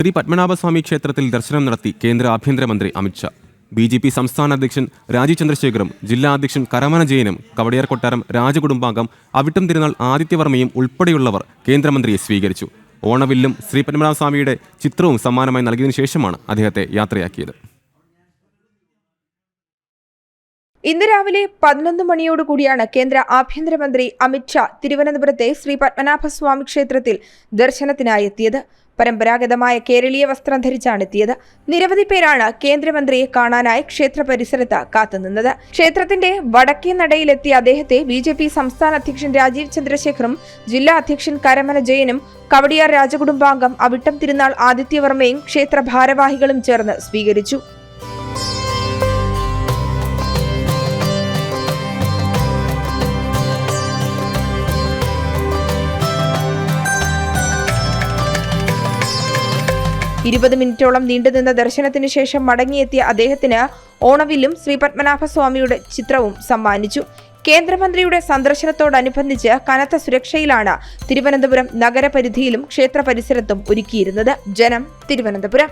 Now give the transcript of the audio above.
ശ്രീ പത്മനാഭസ്വാമി ക്ഷേത്രത്തിൽ ദർശനം നടത്തി കേന്ദ്ര ആഭ്യന്തരമന്ത്രി അമിത്ഷാ ബി ജെ പി സംസ്ഥാന അധ്യക്ഷൻ രാജീവ് ചന്ദ്രശേഖറും ജില്ലാ അധ്യക്ഷൻ കരമന ജയനും കവടിയാർ കൊട്ടാരം രാജകുടുംബാംഗം അവിട്ടം തിരുനാൾ ആദിത്യവർമ്മയും ഉൾപ്പെടെയുള്ളവർ കേന്ദ്രമന്ത്രിയെ സ്വീകരിച്ചു. ഓണവില്ലും ശ്രീ പത്മനാഭസ്വാമിയുടെ ചിത്രവും സമ്മാനമായി നൽകിയതിനു ശേഷമാണ് അദ്ദേഹത്തെ യാത്രയാക്കിയത്. ഇന്ന് രാവിലെ പതിനൊന്ന് മണിയോടുകൂടിയാണ് കേന്ദ്ര ആഭ്യന്തരമന്ത്രി അമിത്ഷാ തിരുവനന്തപുരത്തെ ശ്രീ പത്മനാഭസ്വാമി ക്ഷേത്രത്തിൽ ദർശനത്തിനായി എത്തിയത്. പരമ്പരാഗതമായ കേരളീയ വസ്ത്രം ധരിച്ചാണ് എത്തിയത്. നിരവധി പേരാണ് കേന്ദ്രമന്ത്രിയെ കാണാനായി ക്ഷേത്ര പരിസരത്ത് കാത്തുനിന്നത് ക്ഷേത്രത്തിന്റെ വടക്കേ നടയിലെത്തിയ അദ്ദേഹത്തെ ബി ജെ പി സംസ്ഥാന അധ്യക്ഷൻ രാജീവ് ചന്ദ്രശേഖറും ജില്ലാ അധ്യക്ഷൻ കരമന ജയനും കവടിയാർ രാജകുടുംബാംഗം അവിട്ടം തിരുനാൾ ആദിത്യവർമ്മയും ക്ഷേത്ര ഭാരവാഹികളും ചേർന്ന് സ്വീകരിച്ചു. ഇരുപത് മിനിറ്റോളം നീണ്ടുനിന്ന ദർശനത്തിന് ശേഷം മടങ്ങിയെത്തിയ അദ്ദേഹത്തിന് ഓണവിലും ശ്രീ പത്മനാഭസ്വാമിയുടെ ചിത്രവും സമ്മാനിച്ചു. കേന്ദ്രമന്ത്രിയുടെ സന്ദർശനത്തോടനുബന്ധിച്ച് കനത്ത സുരക്ഷയിലാണ് തിരുവനന്തപുരം നഗരപരിധിയിലും ക്ഷേത്ര പരിസരത്തും ഒരുക്കിയിരുന്നത്. ജനം തിരുവനന്തപുരം.